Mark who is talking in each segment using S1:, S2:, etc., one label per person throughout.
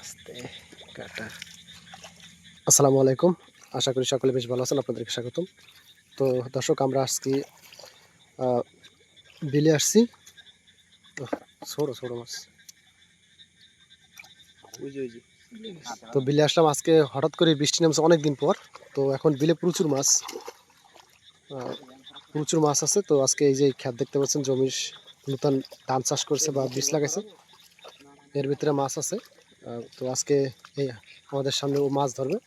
S1: আস্তে কাটা। আসসালামু আলাইকুম। আশা করি সকলে বেশ ভালো আছেন আপনাদেরকে স্বাগতম। তো দর্শক আমরা আজকে বিলে আসছি। তো ছোটো ছোটো মাছ। তো বিলে আসলাম আজকে হঠাৎ করে বৃষ্টি নামছে অনেক দিন পর। তো এখন বিলে প্রচুর মাছ। প্রচুর মাছ আছে। তো আজকে এই যে খেত দেখতে পাচ্ছেন জমির নতুন ধান চাষ করছে বা বীজ লাগাইছে। এর ভিতরে মাছ আছে। তো আজকে এই আমাদের সামনে ও মাছ ধরবে।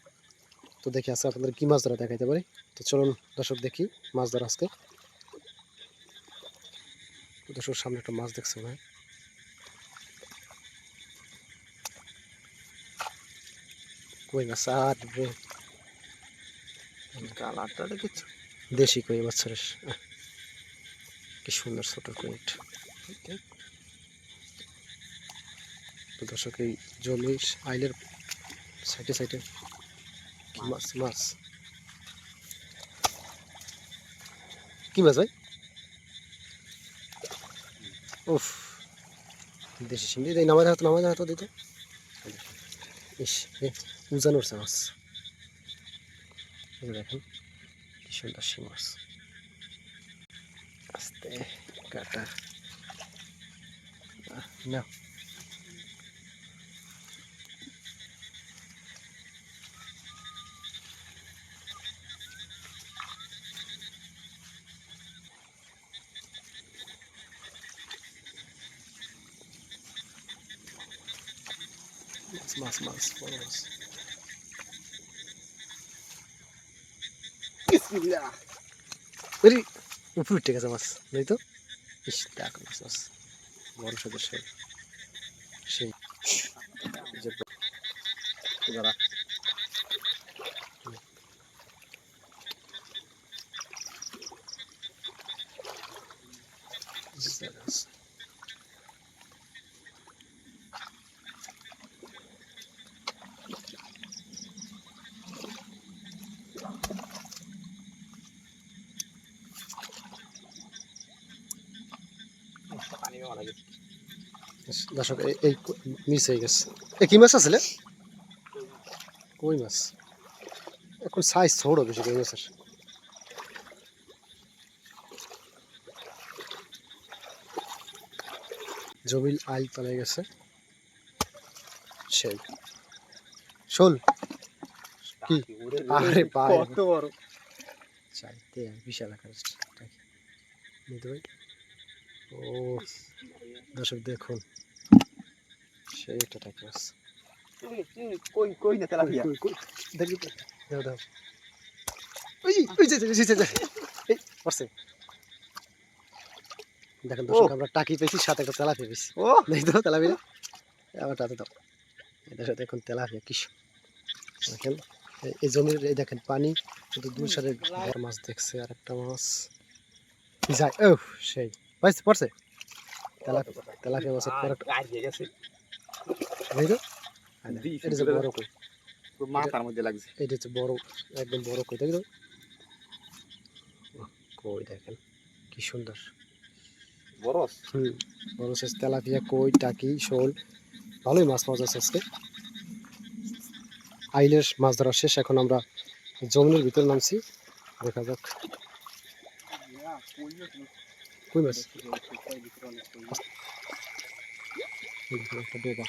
S1: তো দেখি আজকে আপনাদের কি মাছ ধরা দেখাইতে পারি। তো চলুন দর্শক দেখি মাছ ধরা আজকে। দর্শক সামনে একটা মাছ দেখছে ভাই। কই মাছ? আর দেশি কই আহ, সুন্দর ছোট কইট। তো দর্শক, এই জমির আইলের সাইডে সাইডে কি মাছ মাছ? কি মাছ ভাই? উফ, দেশি সিন্ডি এই নামাই দেখো নামাই দেখো দিত। ইস, এ, উজান উঠছে মাছ। দেখেন, কি সুন্দর সে মাছ। আস্তে কাটা আহ, নাও মাছ মাছ মাছ বড় মাছ
S2: বিসমিল্লাহ
S1: ওরে উপরে উঠে গেছে মাছ নেই তো? দেখ মাছ মাছ। বড় সদের সেই সেই দাঁড়া। দর্শক এই- মিস হয়ে গেছে। এ কি মাছ আসলে? কই মাছ? এখন সাইজ ছোট বেশি কই মাছের? জমিল আইল তলায় গেছে। সেই। শোল কি? আরে।
S2: কত বড়।
S1: চাইতে বিশাল আকার নিতে ভাই ও দর্শক দেখুন। সেই একটা টাইপ মাছ
S2: কই কই না তেলাপিয়া?
S1: কই, কই, দেখি দাও দাও। ওই ওই যে যে, যে, যে, যে, এই পড়ছে দেখেন দর্শক আমরা টাকি পেয়েছি সাথে একটা তেলাপিয়া পেয়েছি।
S2: ও।
S1: দেখি তো তেলাপিয়া। আবার তাতে দাও। এটার সাথে এখন তেলাপিয়া কি সু- দেখেন এই- এই জমির এই দেখেন পানি। শুধু দুই সাইডে মাছ দেখছে আর একটা মাছ। যায় ও সেই। পাইছে পড়ছে? তেলাপিয়া মাছের এটা যে? বড় কই?
S2: মাথার মধ্যে লাগছে।
S1: এটা হচ্ছে বড় একদম বড় কই দেখি কই দেখেন কি সুন্দর। হুম তেলাপিয়া কই টাকি শোল ভালোই মাছ পাওয়া যাচ্ছে আজকে। আইলের মাছ ধরা শেষ এখন আমরা জমিনের ভিতরে নামছি। দেখা যাক। কই মাছ এই দেখুন একটা ডোবা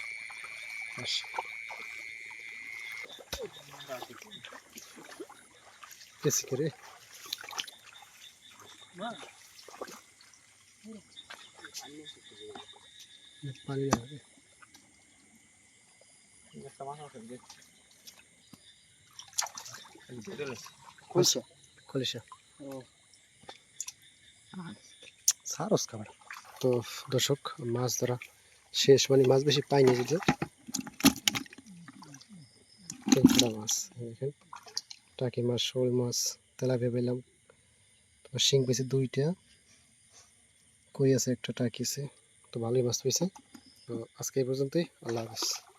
S1: বাস। গেছি কে রে পানি রে।
S2: কইছে
S1: খলিশা
S2: ও
S1: সারস খাবার তো দর্শক, মাছ ধরা শেষ মানে মাছ বেশি পাইনি যদি তেলকুড়া মাছ টাকি মাছ, শোল মাছ তেলাপিয়া পেলাম। তোমার শিং পেয়েছে দুইটা। কই আছে একটা, টাকি আছে। তো ভালোই মাছ পেয়েছে। তো আজকে এই পর্যন্তই, আল্লাহ হাফিজ।